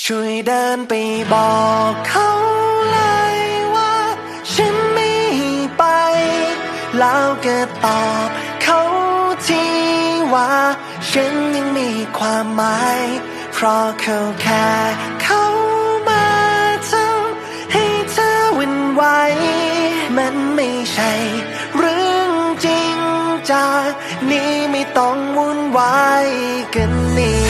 ช่วยเดินไปบอกเขาเลยว่า ฉันไม่ไป แล้วก็ตอบเขาทีว่า ฉันยังมีความหมาย เพราะเขาแค่เขามาทำให้เธอหวันไหวมันไม่ใช่ เรื่องจริงจากนี้ไม่ต้องวุ่นวายกันนี่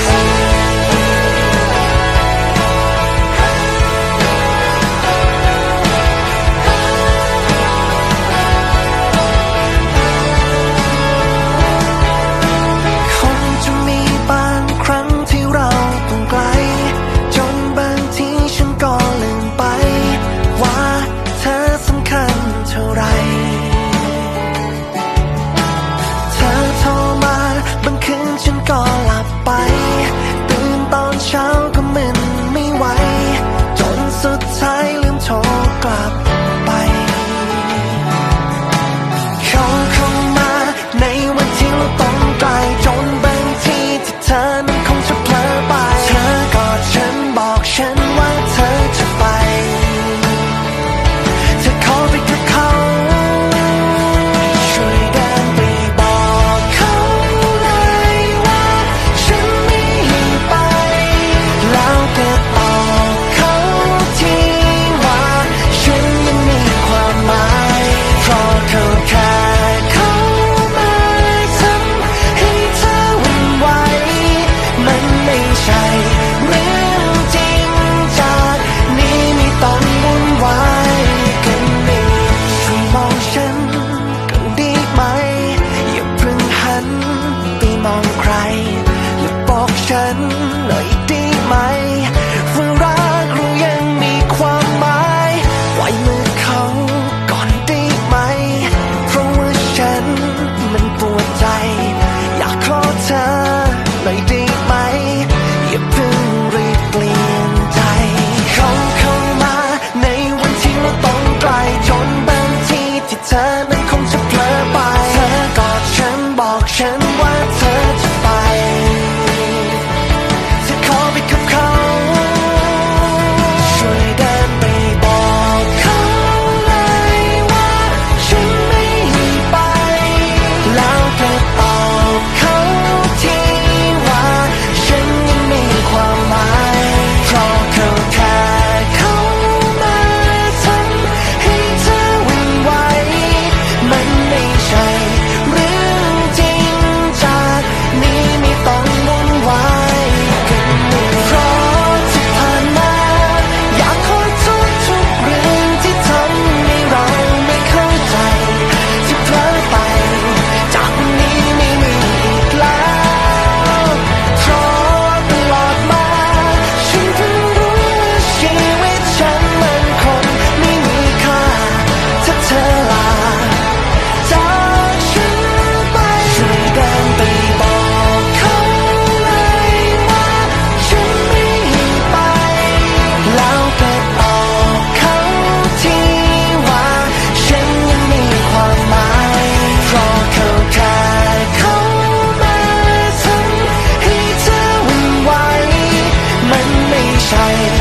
tired